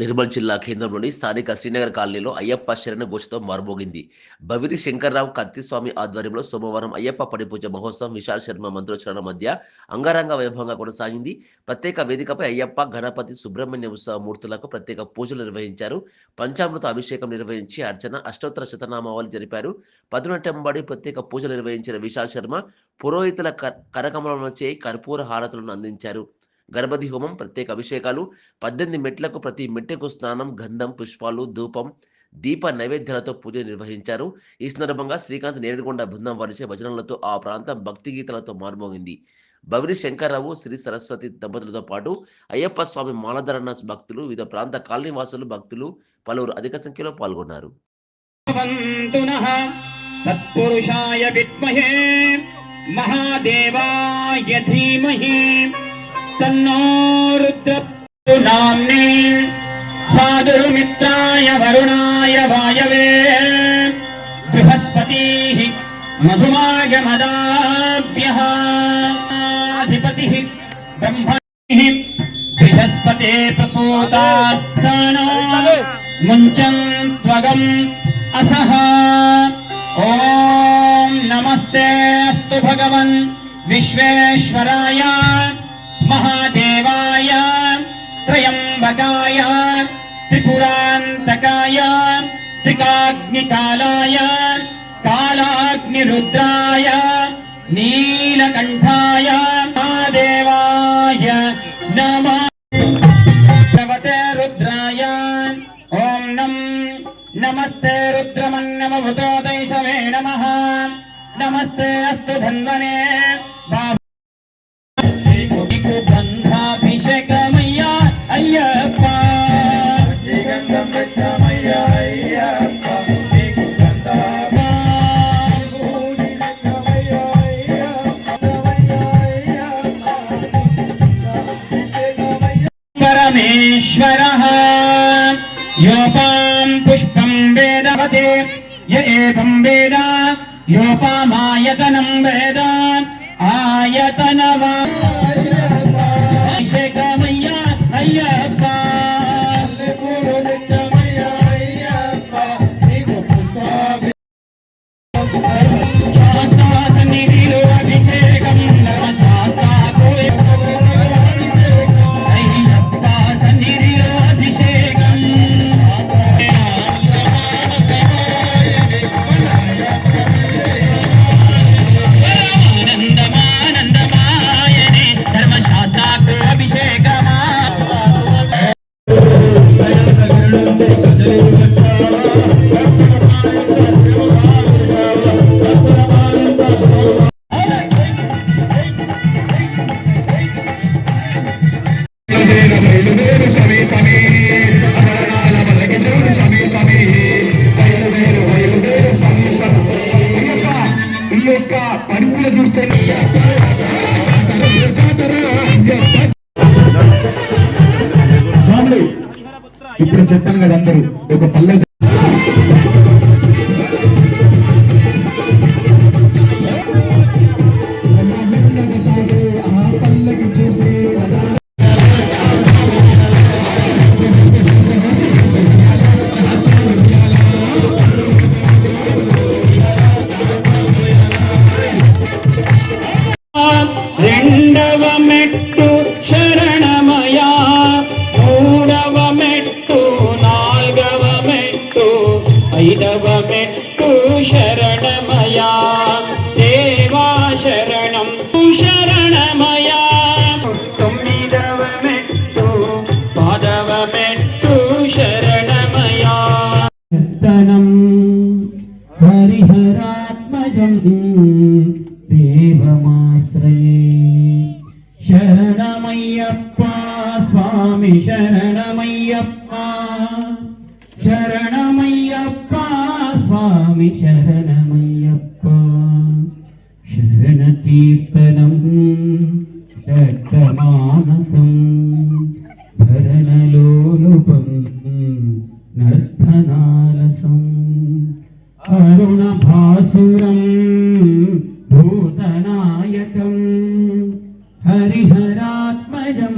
నిర్మల్ జిల్లా కేంద్రంలోని స్థానిక శ్రీనగర్ కాలనీలో అయ్యప్ప శరణ ఘోషతో మారుమోగింది. బవిరి శంకర్రావు కత్తిస్వామి ఆధ్వర్యంలో సోమవారం అయ్యప్ప పడిపూజ మహోత్సవం విశాల్ శర్మ మంత్రోచ్చరణ మధ్య అంగరంగ వైభవంగా కొనసాగింది. ప్రత్యేక వేదికపై అయ్యప్ప గణపతి సుబ్రహ్మణ్య ఉత్సవ మూర్తులకు ప్రత్యేక పూజలు నిర్వహించారు. పంచామృత అభిషేకం నిర్వహించి అర్చన అష్టోత్తర శతనామావళి జరిపారు. పదునటంబడి ప్రత్యేక పూజలు నిర్వహించిన విశాల్ శర్మ పురోహితుల క- కరకమలంచే కర్పూర హారతులను అందించారు. గణపతి హోమం ప్రత్యేక అభిషేకాలు పద్దెనిమిది మెట్లకు ప్రతి మెట్టుకు స్నానం గంధం పుష్పాలు ధూపం దీప నైవేద్యాలతో పూజ నిర్వహించారు. ఈ సందర్భంగా శ్రీకాంత్ నేరుగొండ బృందం వరిచే భజనలతో ఆ ప్రాంతం భక్తి గీతలతో మారుమోగింది. బవిరి శంకర్రావు శ్రీ సరస్వతి దంపతులతో పాటు అయ్యప్ప స్వామి మాలధరణ భక్తులు వివిధ ప్రాంత కాలనీవాసులు భక్తులు పలువురు అధిక సంఖ్యలో పాల్గొన్నారు. మహాదేవాయ तन्नोरुद्रपुनाम्नि सादुरुमित्राय वरुणाय वायवे बृहस्पति मधुमाय मदाभ्यः अधिपतिः ब्रह्मणिः बृहस्पते प्रसूतास्थानो मुञ्चन् असह असः नमस्ते नमस्तेऽस्तु भगवन् विश्वेश्वराय। महादेवाय त्रयम्बकाय त्रिपुरान्तकाय त्रिकाग्निकालाय कालाग्निरुद्राय नीलकण्ठाय महादेवाय नमः भगवते रुद्राय ॐ नम नमस्ते रुद्रमन्नमभूतो दैशवे नमः नमस्ते अस्तु धन्वने बन्धाभिषेकमय्या अय्यप्प परमेश्वरः योपां पुष्पं वेदवते य एवं वेद योपामायतनं वेद आयतनवा ఇప్పుడు చెప్పాను కదా అందరూ ఒక పల్లె ಕಂಡವಮೆಟ್ಟು ಶರಣಮಯ ಮೂಡವಮೆಟ್ಟು ನಾಲ್ಗವಮೆಟ್ಟು ಐದವಮೆಟ್ಟು ಶರಣಮಯ ದೇವಾ ಶರಣಂ ಶರಣಮಯ ತೊಮ್ಮಿದವಮೆಟ್ಟು ಪಾದವಮೆಟ್ಟು ಶರಣಮಯ ಹರಿಹರಾತ್ಮಜಂ స్వామి శరణమయ్యప్ప. శరణమయ్యప్ప స్వామి శరణమయ్యప్ప. శరణ కీర్తనం షట్టమానసం భరణలోలుపం నర్ధనాలసం. అరుణభాసురం భూతనాయకం హరిహరాత్మజం